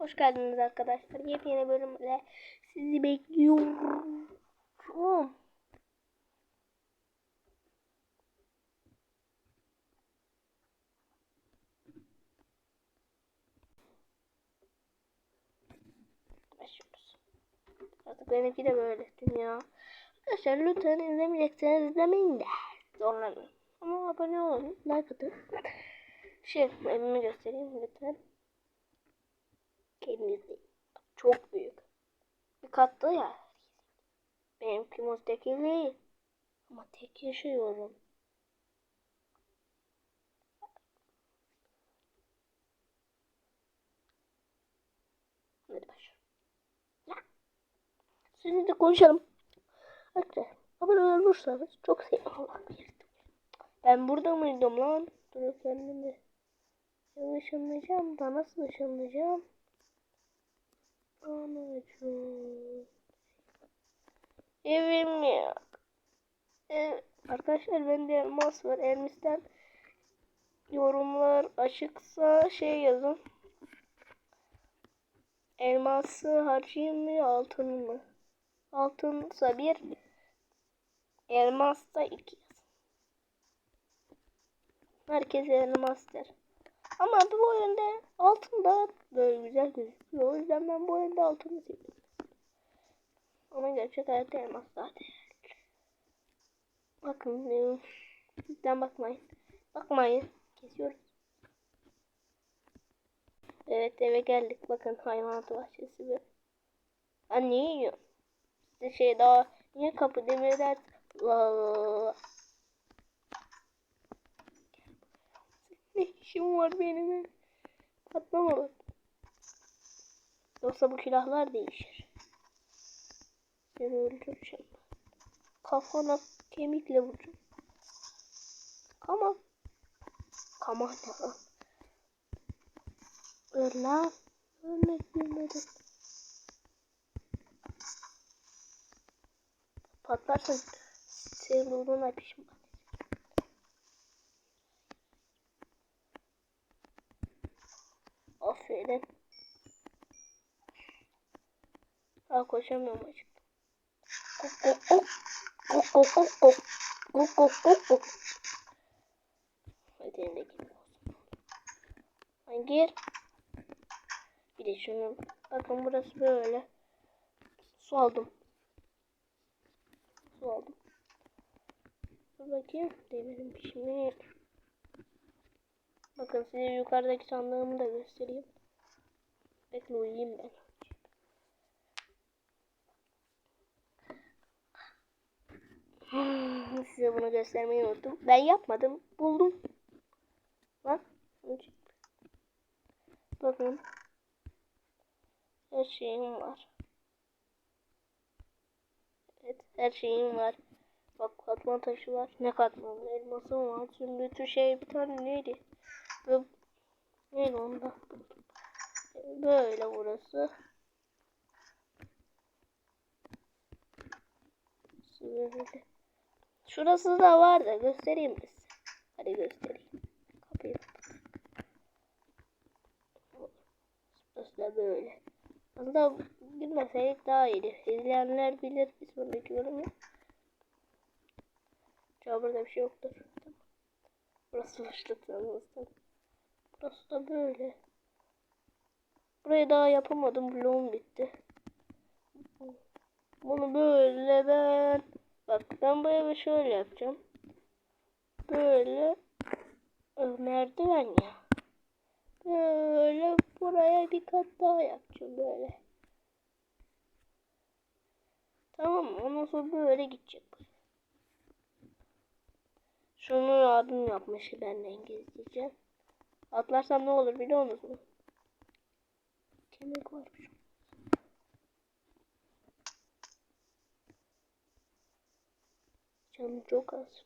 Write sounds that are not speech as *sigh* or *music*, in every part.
Hoş geldiniz arkadaşlar. Yepyeni bölümle sizi bekliyorum. Başlıyoruz. Artık benimki de böyle dünya. Arkadaşlar lütfen izlemeyecekseniz izlemeyin de. Zorlanın. Ama abone olun. Like atın. Şey evimi göstereyim lütfen. Kendinizi. Çok büyük. Bir katlı ya. Benimki müstakil değil. Ama tek yaşıyorum. Hadi başlayalım. Şimdi de konuşalım. Arkadaşlar abone olursanız çok sevinirim. Ben burada mıydım lan? Dur kendimi. Yanlış anlayacağım da nasıl anlayacağım? Evim ya. Ev. Arkadaşlar bende elmas var. Elmas'tan yorumlar açıksa şey yazın. Elması harcayayım mı altın mı? Altınsa bir, elmasta iki yazın. Herkes elmas der. Ama bu oyunda altın da böyle güzel gözüküyor. O yüzden ben bu oyunda altını seviyorum. Ama gerçek hayatta elmas daha değerli. Bakın. e, Sizden bakmayın. Bakmayın. Kesiyoruz. Evet eve geldik. Bakın hayvanat bahçesi. Ben niye yiyorum? Size şey daha niye kapı demirler La Ne işim var benim? Patlama bak. Yoksa bu külahlar değişir. Seni öldüreceğim. Kafana kemikle vuracağım. Kama. Kama ne lan? Öl lan. Ölmek bilmedim. Patlarsa senin olduğuna pişman. Aferin. Ha koşamıyorum açık. Kok. Kok kok kok kok. Kok kok kok kok. Hadi gir. Bir de şunu. Bakın burası böyle. Su aldım. Su aldım. Dur bakayım. Demirim pişmiş. Bakın size yukarıdaki sandığımı da göstereyim. Bekle ben. *sighs* Size bunu göstermeyi unuttum. Ben yapmadım. Buldum. Bak. Bakın. Her şeyim var. Evet her şeyim var. Bak katman taşı var. Ne katman? Elmasım var. Sümbütü şey bir tane neydi? Böyle, neydi onda? Böyle burası. Böyle. Şurası da var da göstereyim mi size? Hadi göstereyim. Kapıyı. Burası da böyle. Aslında girmeseydik daha iyiydi. İzleyenler bilir bir sonraki bölümü. Acaba burada bir şey yoktur. Burası başlatılmıştı. Burası da böyle. Burayı daha yapamadım. Bloğum bitti. Bunu böyle ben bak ben bu evi şöyle yapacağım. Böyle merdiven ya. Böyle buraya bir kat daha yapacağım böyle. Tamam mı? Ondan sonra böyle gidecek. Şunu abim yapmış benden gizlice. Atlarsam ne olur biliyor musun? Kemik varmış. Canım çok az.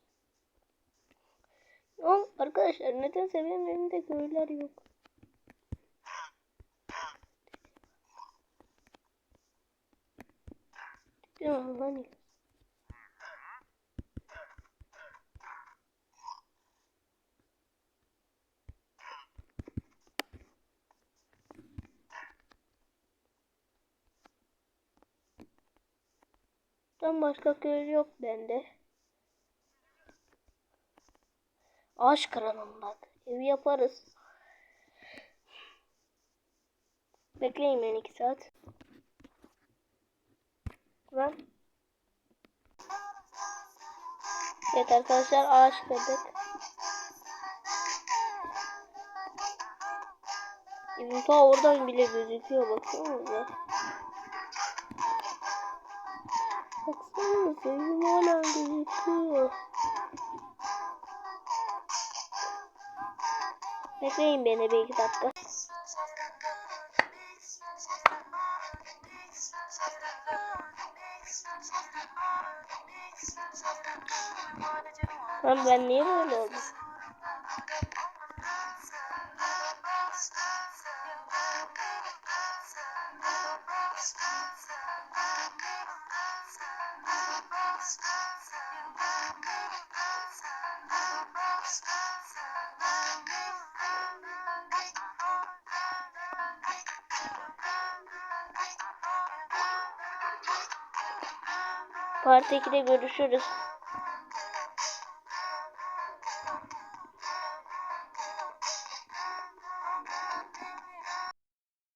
Ya arkadaşlar nedense benim evimde göyler yok. Ya lan Ağaçtan başka köy yok bende. Ağaç kıralım bak. Evi yaparız. Bekleyin beni iki saat. Tamam. Evet arkadaşlar ağaç kırdık. Evim ta oradan bile gözüküyor baksanıza. Baksanıza evim hala gözüküyor. Bekleyin beni bir iki dakika. Lan ben niye böyle oldum? Part 2'de görüşürüz.